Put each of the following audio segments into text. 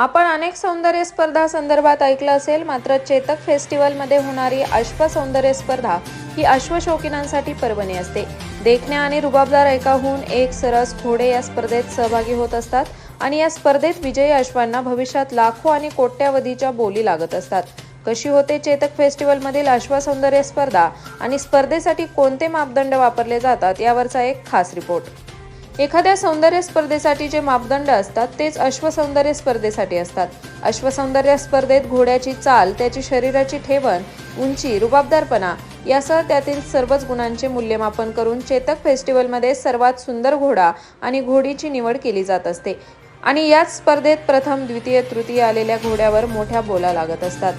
आपण अनेक सौंदर्य स्पर्धा संदर्भात ऐकलं असेल मात्र चेतक फेस्टिवलमध्ये होणारी अश्व सौंदर्य स्पर्धा ही अश्वशौकीनांसाठी पर्वणी असते. देखण्या आणि रुबाबदार एकाहून एक सरस घोडे या स्पर्धेत सहभागी होत असतात आणि या स्पर्धेत विजयी अश्वांना भविष्यात लाखो आणि कोट्यावधीच्या बोली लागत असतात. कशी होते चेतक फेस्टिवलमधील अश्व सौंदर्य स्पर्धा आणि स्पर्धेसाठी कोणते मापदंड वापरले जातात यावरचा एक खास रिपोर्ट. एखाद्या सौंदर्य स्पर्धेसाठी जे मापदंड असतात तेच अश्वसौंदर्य स्पर्धेसाठी असतात. अश्वसौंदर्य स्पर्धेत घोड्याची चाल त्याची शरीराची ठेवण उंची रुबाबदारपणा यासह त्यातील सर्वच गुणांचे मूल्यमापन करून चेतक फेस्टिवलमध्ये सर्वात सुंदर घोडा आणि घोडीची निवड केली जात असते. आणि याच स्पर्धेत प्रथम द्वितीय तृतीय आलेल्या घोड्यावर मोठ्या बोला लागत असतात.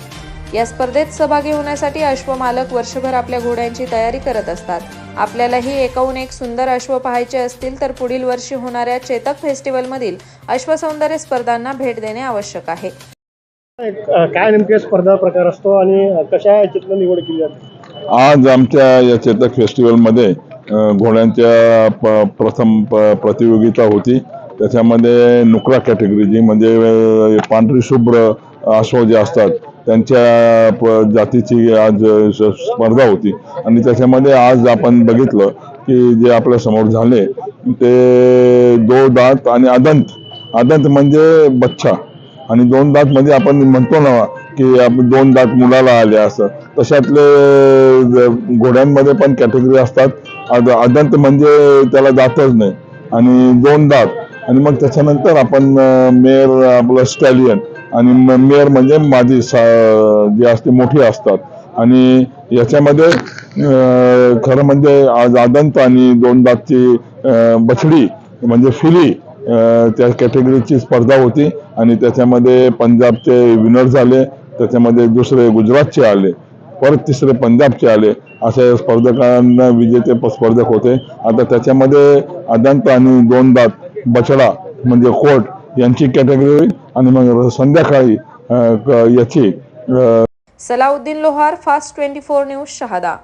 या स्पर्धेत सहभागी होण्यासाठी अश्वमालक वर्षभर आपल्या घोड्यांची तयारी करत असतात. आपल्यालाही एकाहून एक सुंदर अश्व पाहायचे असतील तर पुढील वर्षी होणाऱ्या चेतक फेस्टिवलमधील अश्वसौंदर्य स्पर्धांना भेट देणे आवश्यक आहे. काय नेमके स्पर्धा प्रकार असतो आणि कशा याच्यातनं निवड केली जाते? आज आमच्या या चेतक फेस्टिवलमध्ये घोड्यांच्या प्रथम प्रतियोगिता होती. त्याच्यामध्ये नुकरा कॅटेगरी जी म्हणजे पांढरी शुभ्र अश्व जे असतात त्यांच्या प जातीची आज स्पर्धा होती. आणि त्याच्यामध्ये आज आपण बघितलं की जे आपल्यासमोर झाले ते दो दात आणि अदंत. अदंत म्हणजे बच्चा. आणि दोन दात म्हणजे आपण म्हणतो ना की आपण दोन दात मुलाला आले असं. तशातले घोड्यांमध्ये पण कॅटेगरी असतात. अदंत म्हणजे त्याला दातच नाही. आणि दोन दात. आणि मग त्याच्यानंतर आपण मेयर मेर आपलं स्टॅलियन आणि मेयर म्हणजे मादी सा- जी असते मोठी असतात. आणि याच्यामध्ये खरं म्हणजे आज आदंत आणि दोन दातची बछडी म्हणजे फिली त्या कॅटेगरीची स्पर्धा होती. आणि त्याच्यामध्ये पंजाबचे विनर झाले. त्याच्यामध्ये दुसरे गुजरातचे आले. परत तिसरे पंजाबचे आले. असे स्पर्धकांना विजेते स्पर्धक होते. आता त्याच्यामध्ये अदंत आणि दोन दात बछडा म्हणजे कोट यांची कॅटेगरी आणि मग संध्याकाळी याची Salauddin Lohar fast twenty four news Shahada.